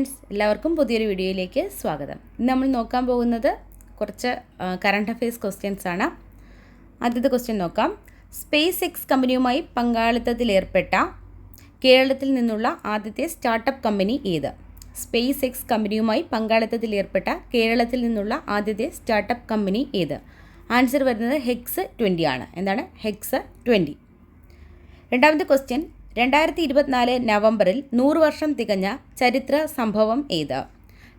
എല്ലാവർക്കും പുതിയൊരു വീഡിയോയിലേക്ക് സ്വാഗതം. ഇന്ന് നമ്മൾ നോക്കാൻ പോകുന്നത് കുറച്ച് കറണ്ട് അഫയേഴ്സ് ക്വസ്റ്റ്യൻസ് ആണ്. ആദ്യത്തെ ക്വസ്റ്റ്യൻ നോക്കാം. സ്പേസ് എക്സ് കമ്പനിയുമായി പങ്കാളിത്തത്തിൽ ഏർപ്പെട്ട കേരളത്തിൽ നിന്നുള്ള ആദ്യത്തെ സ്റ്റാർട്ടപ്പ് കമ്പനി ഏത്? സ്പേസ് എക്സ് കമ്പനിയുമായി പങ്കാളിത്തത്തിൽ ഏർപ്പെട്ട കേരളത്തിൽ നിന്നുള്ള ആദ്യത്തെ സ്റ്റാർട്ടപ്പ് കമ്പനി ഏത്? ആൻസർ വരുന്നത് ഹെക്സ് ട്വന്റി ആണ്. എന്താണ്? ഹെക്സ് ട്വന്റി രണ്ടാമത്തെ ക്വസ്റ്റ്യൻ രണ്ടായിരത്തി ഇരുപത്തിനാല് നവംബറിൽ നൂറ് വർഷം തികഞ്ഞ ചരിത്ര സംഭവം ഏത്?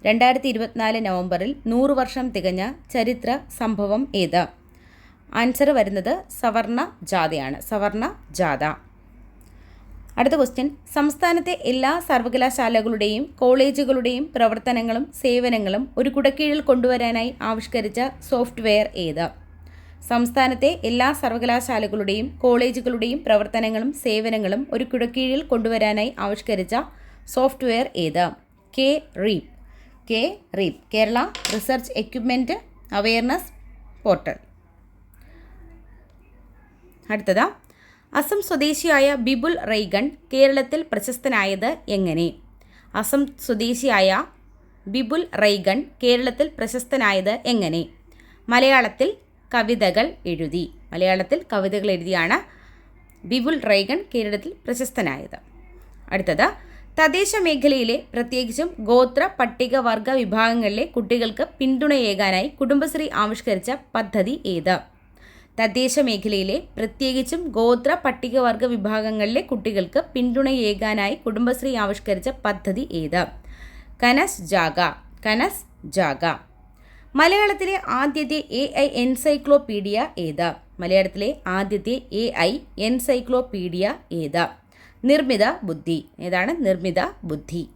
രണ്ടായിരത്തി ഇരുപത്തിനാല് നവംബറിൽ നൂറ് വർഷം തികഞ്ഞ ചരിത്ര സംഭവം ഏത്? ആൻസർ വരുന്നത് സവർണ ജാഥയാണ്. സവർണ ജാഥ. അടുത്ത ക്വസ്റ്റ്യൻ. സംസ്ഥാനത്തെ എല്ലാ സർവകലാശാലകളുടെയും കോളേജുകളുടെയും പ്രവർത്തനങ്ങളും സേവനങ്ങളും ഒരു കുടക്കീഴിൽ കൊണ്ടുവരാനായി ആവിഷ്കരിച്ച സോഫ്റ്റ്വെയർ ഏത്? സംസ്ഥാനത്തെ എല്ലാ സർവകലാശാലകളുടെയും കോളേജുകളുടെയും പ്രവർത്തനങ്ങളും സേവനങ്ങളും ഒരു കുടക്കീഴിൽ കൊണ്ടുവരാനായി ആവിഷ്കരിച്ച സോഫ്റ്റ്വെയർ ഏത്? K. REAP K. REAP Kerala research equipment awareness portal. അടുത്തത്. അസം സ്വദേശിയായ ബിബുൽ റൈഗൺ കേരളത്തിൽ പ്രശസ്തനായത് എങ്ങനെ? അസം സ്വദേശിയായ ബിബുൽ റൈഗൺ കേരളത്തിൽ പ്രശസ്തനായത് എങ്ങനെ? മലയാളത്തിൽ കവിതകൾ എഴുതി. മലയാളത്തിൽ കവിതകൾ എഴുതിയാണ് ബിബുൽ റൈഗൺ കേരളത്തിൽ പ്രശസ്തനായത്. അടുത്തത് തദ്ദേശ മേഖലയിലെ പ്രത്യേകിച്ചും ഗോത്ര പട്ടികവർഗ വിഭാഗങ്ങളിലെ കുട്ടികൾക്ക് പിന്തുണയേകാനായി കുടുംബശ്രീ ആവിഷ്കരിച്ച പദ്ധതി ഏത്? തദ്ദേശ മേഖലയിലെ പ്രത്യേകിച്ചും ഗോത്ര പട്ടികവർഗ വിഭാഗങ്ങളിലെ കുട്ടികൾക്ക് പിന്തുണയേകാനായി കുടുംബശ്രീ ആവിഷ്കരിച്ച പദ്ധതി ഏത്? കനസ് ജാഗ. കനസ് ജാഗ. മലയാളത്തിലെ ആദ്യത്തെ എ ഐ എൻസൈക്ലോപീഡിയ ഏതാ? മലയാളത്തിലെ ആദ്യത്തെ എ ഐ എൻസൈക്ലോപീഡിയ ഏതാ? നിർമ്മിത ബുദ്ധി. ഏതാണ്? നിർമ്മിത ബുദ്ധി.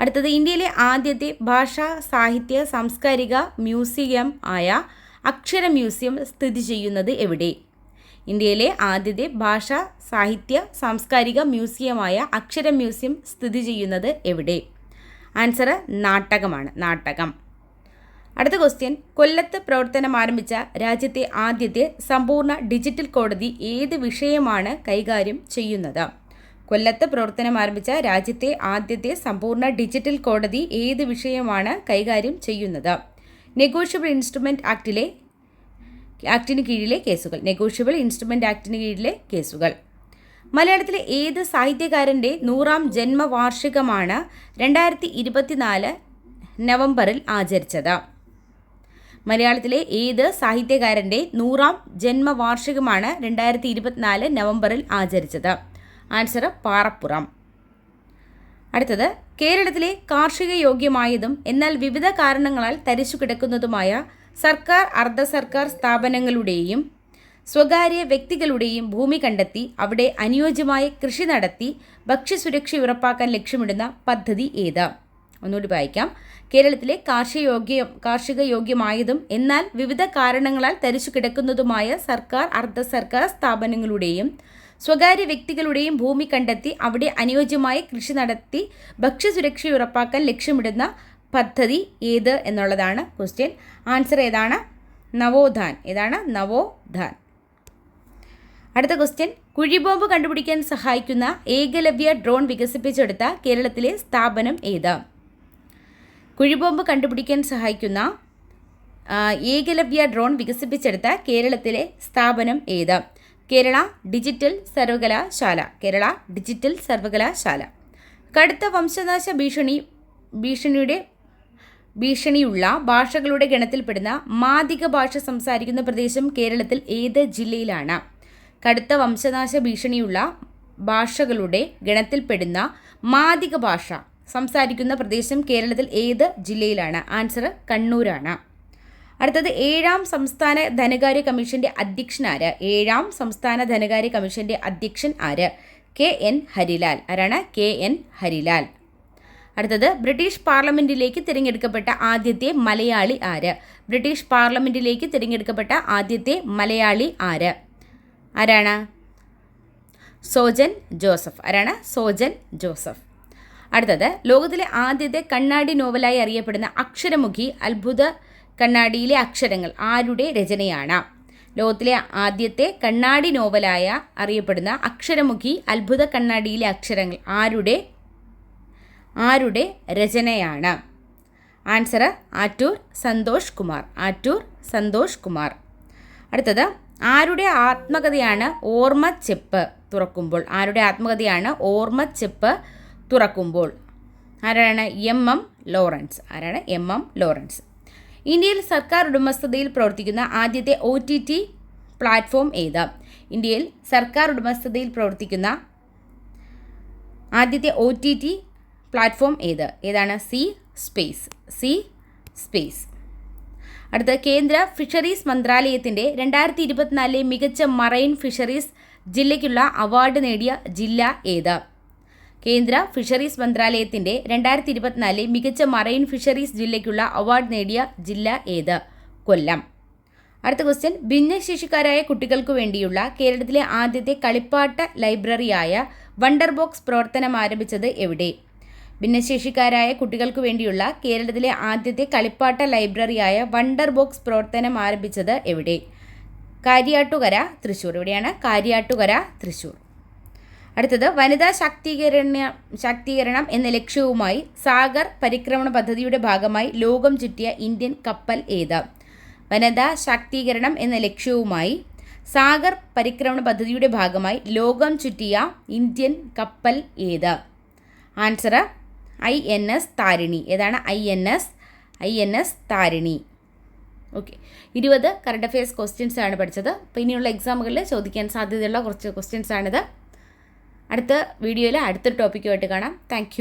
അടുത്തത് ഇന്ത്യയിലെ ആദ്യത്തെ ഭാഷാ സാഹിത്യ സാംസ്കാരിക മ്യൂസിയം ആയ അക്ഷര മ്യൂസിയം സ്ഥിതി ചെയ്യുന്നത് എവിടെ? ഇന്ത്യയിലെ ആദ്യത്തെ ഭാഷാ സാഹിത്യ സാംസ്കാരിക മ്യൂസിയമായ അക്ഷര മ്യൂസിയം സ്ഥിതി ചെയ്യുന്നത് എവിടെ? ആൻസർ നാട്ടകമാണ്. നാട്ടകം. അടുത്ത ക്വസ്റ്റ്യൻ കൊല്ലത്ത് പ്രവർത്തനം ആരംഭിച്ച രാജ്യത്തെ ആദ്യത്തെ സമ്പൂർണ ഡിജിറ്റൽ കോടതി ഏത് വിഷയമാണ് കൈകാര്യം ചെയ്യുന്നത്? കൊല്ലത്ത് പ്രവർത്തനം ആരംഭിച്ച രാജ്യത്തെ ആദ്യത്തെ സമ്പൂർണ ഡിജിറ്റൽ കോടതി ഏത് വിഷയമാണ് കൈകാര്യം ചെയ്യുന്നത്? നെഗോഷ്യബിൾ ഇൻസ്ട്രുമെന്റ് ആക്ടിലെ ആക്ടിന് കീഴിലെ കേസുകൾ. നെഗോഷ്യബിൾ ഇൻസ്ട്രുമെന്റ് ആക്ടിന് കീഴിലെ കേസുകൾ. മലയാളത്തിലെ ഏത് സാഹിത്യകാരന്റെ നൂറാം ജന്മവാർഷികമാണ് രണ്ടായിരത്തി ഇരുപത്തിനാല് നവംബറിൽ ആചരിച്ചത്? മലയാളത്തിലെ ഏത് സാഹിത്യകാരന്റെ നൂറാം ജന്മവാർഷികമാണ് രണ്ടായിരത്തി ഇരുപത്തിനാല് നവംബറിൽ ആചരിച്ചത്? ആൻസർ പാറപ്പുറം. അടുത്തത് കേരളത്തിലെ കാർഷിക യോഗ്യമായതും എന്നാൽ വിവിധ കാരണങ്ങളാൽ തരിച്ചു കിടക്കുന്നതുമായ സർക്കാർ അർദ്ധ സർക്കാർ സ്ഥാപനങ്ങളുടെയും സ്വകാര്യ വ്യക്തികളുടെയും ഭൂമി കണ്ടെത്തി അവിടെ അനുയോജ്യമായ കൃഷി നടത്തി ഭക്ഷ്യസുരക്ഷ ഉറപ്പാക്കാൻ ലക്ഷ്യമിടുന്ന പദ്ധതി ഏത്? ഒന്നുകൂടി വായിക്കാം. കേരളത്തിലെ കാർഷിക യോഗ്യ കാർഷിക യോഗ്യമായതും എന്നാൽ വിവിധ കാരണങ്ങളാൽ തരിച്ചു കിടക്കുന്നതുമായ സർക്കാർ അർദ്ധ സർക്കാർ സ്ഥാപനങ്ങളുടെയും സ്വകാര്യ വ്യക്തികളുടെയും ഭൂമി കണ്ടെത്തി അവിടെ അനുയോജ്യമായ കൃഷി നടത്തി ഭക്ഷ്യസുരക്ഷ ഉറപ്പാക്കാൻ ലക്ഷ്യമിടുന്ന പദ്ധതി ഏത് എന്നുള്ളതാണ് ക്വസ്റ്റ്യൻ ആൻസർ ഏതാണ്? നവോധാൻ ഏതാണ്? നവോധാൻ അടുത്ത ക്വസ്റ്റ്യൻ കുഴിബോംബ് കണ്ടുപിടിക്കാൻ സഹായിക്കുന്ന ഏകലവ്യ ഡ്രോൺ വികസിപ്പിച്ചെടുത്ത കേരളത്തിലെ സ്ഥാപനം ഏത്? കുഴിബോംബ് കണ്ടുപിടിക്കാൻ സഹായിക്കുന്ന ഏകലവ്യ ഡ്രോൺ വികസിപ്പിച്ചെടുത്ത കേരളത്തിലെ സ്ഥാപനം ഏത്? കേരള ഡിജിറ്റൽ സർവകലാശാല. കേരള ഡിജിറ്റൽ സർവകലാശാല. കടുത്ത വംശനാശ ഭീഷണി ഭീഷണിയുടെ ഭീഷണിയുള്ള ഭാഷകളുടെ ഗണത്തിൽപ്പെടുന്ന മാതിക ഭാഷ സംസാരിക്കുന്ന പ്രദേശം കേരളത്തിൽ ഏത് ജില്ലയിലാണ്? കടുത്ത വംശനാശ ഭീഷണിയുള്ള ഭാഷകളുടെ ഗണത്തിൽപ്പെടുന്ന മാതിക ഭാഷ സംസാരിക്കുന്ന പ്രദേശം കേരളത്തിൽ ഏത് ജില്ലയിലാണ്? ആൻസർ കണ്ണൂരാണ്. അടുത്തത് ഏഴാം സംസ്ഥാന ധനകാര്യ കമ്മീഷന്റെ അധ്യക്ഷൻ ആര്? ഏഴാം സംസ്ഥാന ധനകാര്യ കമ്മീഷന്റെ അധ്യക്ഷൻ ആര്? K N Harilal. ആരാണ്? K N Harilal. അടുത്തത് ബ്രിട്ടീഷ് പാർലമെന്റിലേക്ക് തിരഞ്ഞെടുക്കപ്പെട്ട ആദ്യത്തെ മലയാളി ആര്? ബ്രിട്ടീഷ് പാർലമെന്റിലേക്ക് തിരഞ്ഞെടുക്കപ്പെട്ട ആദ്യത്തെ മലയാളി ആര്? ആരാണ്? സോജൻ ജോസഫ്. ആരാണ്? സോജൻ ജോസഫ്. അടുത്തത് ലോകത്തിലെ ആദ്യത്തെ കണ്ണാടി നോവലായി അറിയപ്പെടുന്ന അക്ഷരമുഖി അത്ഭുത കണ്ണാടിയിലെ അക്ഷരങ്ങൾ ആരുടെ രചനയാണ്? ലോകത്തിലെ ആദ്യത്തെ കണ്ണാടി നോവലായ അറിയപ്പെടുന്ന അക്ഷരമുഖി അത്ഭുത കണ്ണാടിയിലെ അക്ഷരങ്ങൾ ആരുടെ ആരുടെ രചനയാണ്? ആൻസർ ആറ്റൂർ സന്തോഷ് കുമാർ. ആറ്റൂർ സന്തോഷ് കുമാർ. അടുത്തത് ആരുടെ ആത്മകഥയാണ് ഓർമ്മച്ചെപ്പ് തുറക്കുമ്പോൾ? ആരുടെ ആത്മകഥയാണ് ഓർമ്മച്ചെപ്പ് തുറക്കുമ്പോൾ. ആരാണ്? M M Lawrence. ആരാണ്? M M Lawrence. ഇന്ത്യയിൽ സർക്കാർ ഉടമസ്ഥതയിൽ പ്രവർത്തിക്കുന്ന ആദ്യത്തെ ഒ ടി ടി പ്ലാറ്റ്ഫോം ഏത്? ഇന്ത്യയിൽ സർക്കാർ ഉടമസ്ഥതയിൽ പ്രവർത്തിക്കുന്ന ആദ്യത്തെ ഒ ടി ടി പ്ലാറ്റ്ഫോം ഏത്? ഏതാണ്? C space. C space. അടുത്ത കേന്ദ്ര ഫിഷറീസ് മന്ത്രാലയത്തിന്റെ രണ്ടായിരത്തി ഇരുപത്തിനാലിലെ മികച്ച മറൈൻ ഫിഷറീസ് ജില്ലയ്ക്കുള്ള അവാർഡ് നേടിയ ജില്ല ഏത്? കേന്ദ്ര ഫിഷറീസ് മന്ത്രാലയത്തിന്റെ രണ്ടായിരത്തി ഇരുപത്തിനാലിലെ മികച്ച മറൈൻ ഫിഷറീസ് ജില്ലയ്ക്കുള്ള അവാർഡ് നേടിയ ജില്ല ഏത്? കൊല്ലം. അടുത്ത ക്വസ്റ്റ്യൻ. ഭിന്നശേഷിക്കാരായ കുട്ടികൾക്കു വേണ്ടിയുള്ള കേരളത്തിലെ ആദ്യത്തെ കളിപ്പാട്ട ലൈബ്രറിയായ വണ്ടർ ബോക്സ് പ്രവർത്തനം ആരംഭിച്ചത് എവിടെ? ഭിന്നശേഷിക്കാരായ കുട്ടികൾക്കു വേണ്ടിയുള്ള കേരളത്തിലെ ആദ്യത്തെ കളിപ്പാട്ട ലൈബ്രറിയായ വണ്ടർ ബോക്സ് പ്രവർത്തനം ആരംഭിച്ചത് എവിടെ? കാര്യാട്ടുകര തൃശ്ശൂർ. എവിടെയാണ്? കാര്യാട്ടുകര തൃശ്ശൂർ. അടുത്തത് വനിതാ ശാക്തീകരണ ശാക്തീകരണം എന്ന ലക്ഷ്യവുമായി സാഗർ പരിക്രമണ പദ്ധതിയുടെ ഭാഗമായി ലോകം ചുറ്റിയ ഇന്ത്യൻ കപ്പൽ ഏത്? വനിതാ ശാക്തീകരണം എന്ന ലക്ഷ്യവുമായി സാഗർ പരിക്രമണ പദ്ധതിയുടെ ഭാഗമായി ലോകം ചുറ്റിയ ഇന്ത്യൻ കപ്പൽ ഏത്? Answer I N S Tarini. ഏതാണ് I N S? I N S Tarini. Okay. ഇരുപത് കറണ്ട് അഫയേഴ്സ് ക്വസ്റ്റ്യൻസ് ആണ് പഠിച്ചത്. അപ്പോൾ ഇനിയുള്ള എക്സാമുകളിൽ ചോദിക്കാൻ സാധ്യതയുള്ള കുറച്ച് ക്വസ്റ്റ്യൻസ് ആണിത്. അടുത്ത വീഡിയോയിൽ അടുത്ത ടോപ്പിക്കുമായിട്ട് കാണാം. താങ്ക്